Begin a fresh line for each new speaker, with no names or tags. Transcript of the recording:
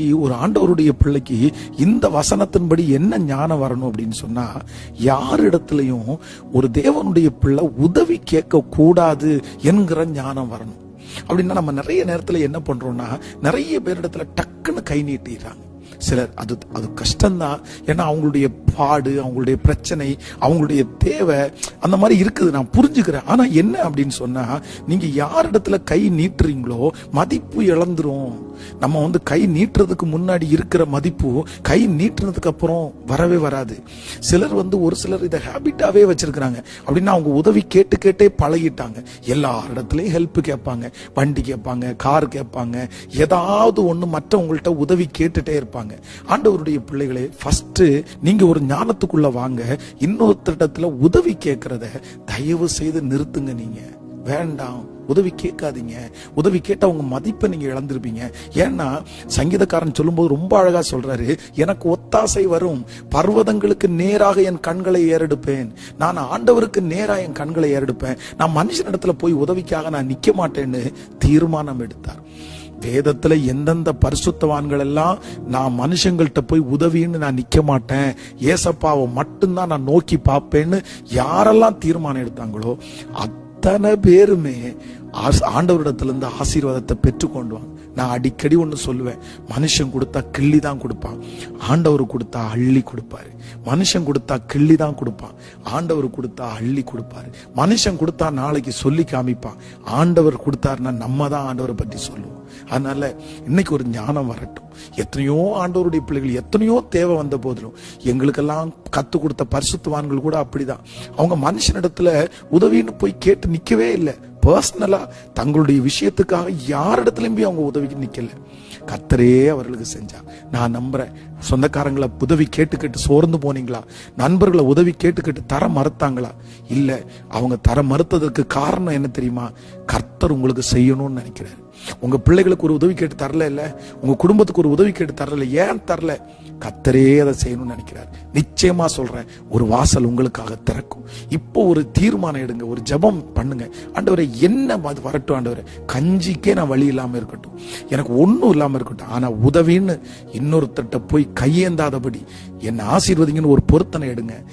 ஒரு ஆண்டவருடைய பிள்ளைக்கு இந்த வசனத்தின்படி என்ன ஞானம் வரணும் அப்படின்னு சொன்னா யாரிடத்திலையும் ஒரு தேவனுடைய பிள்ளை உதவி கேட்க கூடாது என்கிற ஞானம் வரணும். அப்படின்னா நம்ம நிறைய நேரத்துல என்ன பண்றோம்னா நிறைய பேரிடத்துல டக்குன்னு கை நீட்டிடுறாங்க. சிலர் அது அது கஷ்டம்தான். ஏன்னா அவங்களுடைய பாடு அவங்களுடைய பிரச்சனை அவங்களுடைய தேவை அந்த மாதிரி இருக்குது. நான் புரிஞ்சுக்கிறேன். ஆனால் என்ன அப்படின்னு சொன்னால் நீங்கள் யார் இடத்துல கை நீட்டுறீங்களோ மதிப்பு இழந்துரும். நம்ம வந்து கை நீட்டுறதுக்கு முன்னாடி இருக்கிற மதிப்பு கை நீட்டுனதுக்கு அப்புறம் வரவே வராது. சிலர் வந்து ஒரு சிலர் இதை ஹேபிட்டாவே வச்சிருக்கிறாங்க. அப்படின்னா அவங்க உதவி கேட்டு கேட்டே பழகிட்டாங்க. எல்லா இடத்துலையும் ஹெல்ப் கேட்பாங்க. வண்டி கேட்பாங்க கார் கேட்பாங்க. ஏதாவது ஒன்று மற்றவங்கள்ட்ட உதவி கேட்டுட்டே இருப்பாங்க. ஆண்டவருடைய பிள்ளைகளே ஃபஸ்ட்டு நீங்கள் ஒரு ஞானத்துக்குள்ள வாங்க. இன்னொருத்தரிடத்துல உதவி கேட்குறத தயவு செய்து நிறுத்துங்க நீங்கள் வேண்டாம். உதவி கேட்காதீங்க. உதவி கேட்டால் உங்க மதிப்பை நீங்க இழந்திருப்பீங்க. ஏன்னா சங்கீதக்காரன் சொல்லும்போது ரொம்ப அழகா சொல்றாரு எனக்கு ஒத்தாசை வரும். பர்வதங்களுக்கு நேராக என் கண்களை ஏறெடுப்பேன். நான் ஆண்டவருக்கு நேரா என் கண்களை ஏறெடுப்பேன். நான் மனுஷனிடத்துல போய் உதவிக்காக நான் நிக்க மாட்டேன்னு தீர்மானம் எடுத்தார். வேதத்துல எந்தெந்த பரிசுத்தவான்கள் எல்லாம் நான் மனுஷங்கள்ட்ட போய் உதவின்னு நான் நிக்க மாட்டேன் ஏசப்பாவை மட்டும்தான் நான் நோக்கி பார்ப்பேன்னு யாரெல்லாம் தீர்மானம் எடுத்தாங்களோ அத்தனை பேருமே ஆஸ்- ஆண்டவரிடத்திலிருந்து ஆசீர்வாதத்தை பெற்றுக்கொண்டு வாங்க. நான் அடிக்கடி ஒன்று சொல்லுவேன் மனுஷன் கொடுத்தா கிள்ளி தான் கொடுப்பான் ஆண்டவர் கொடுத்தா அள்ளி கொடுப்பாரு. மனுஷன் கொடுத்தா கிள்ளி தான் கொடுப்பான் ஆண்டவர் கொடுத்தா அள்ளி கொடுப்பாரு. மனுஷன் கொடுத்தா நாளைக்கு சொல்லி காமிப்பான் ஆண்டவர் கொடுத்தாருன்னா நம்ம தான் ஆண்டவரை பற்றி சொல்லுவோம். அதனால இன்னைக்கு ஒரு ஞானம் வரட்டும். எத்தனையோ ஆண்டவருடைய பிள்ளைகள் எத்தனையோ தேவை வந்த போதிலும் எங்களுக்கெல்லாம் கத்து கொடுத்த பரிசுத்துவான்கள் கூட அப்படிதான். அவங்க மனுஷனிடத்துல உதவின்னு போய் கேட்டு நிக்கவே இல்லை. பர்சனலா தங்களுடைய விஷயத்துக்காக யாரிடத்துலயும் போய் அவங்க உதவிக்கு நிக்கல. கத்தரே அவர்களுக்கு செஞ்சார். நான் நம்புறேன் சொந்தக்காரங்களை உதவி கேட்டு கேட்டு சோர்ந்து போனீங்களா? நண்பர்களை உதவி கேட்டு கேட்டு தர மறுத்தாங்களா? இல்லை அவங்க தர மறுத்ததற்கு காரணம் என்ன தெரியுமா? கர்த்தர் உங்களுக்கு செய்யணும்னு நினைக்கிறார். உங்க பிள்ளைகளுக்கு ஒரு உதவி கேட்டு தரல இல்ல? உங்க குடும்பத்துக்கு ஒரு உதவி கேட்டு தரல ஏன் தரல? கத்தரே அதை செய்யணும்னு நினைக்கிறார். நிச்சயமா சொல்றேன் ஒரு வாசல் உங்களுக்காக திறக்கும். இப்போ ஒரு தீர்மானம் எடுங்க ஒரு ஜெபம் பண்ணுங்க. ஆண்டவரை என்ன அது வரட்டும் ஆண்டவரை. கஞ்சிக்கே நான் வழி இல்லாம இருக்கட்டும். எனக்கு ஒன்றும் இல்லாம இருக்கட்டும். ஆனா உதவின்னு இன்னொருத்தட்ட போய் கையேந்தாதபடி. என்னை ஆசீர்வதிங்கன்னு ஒரு பொருத்தனை எடுங்க.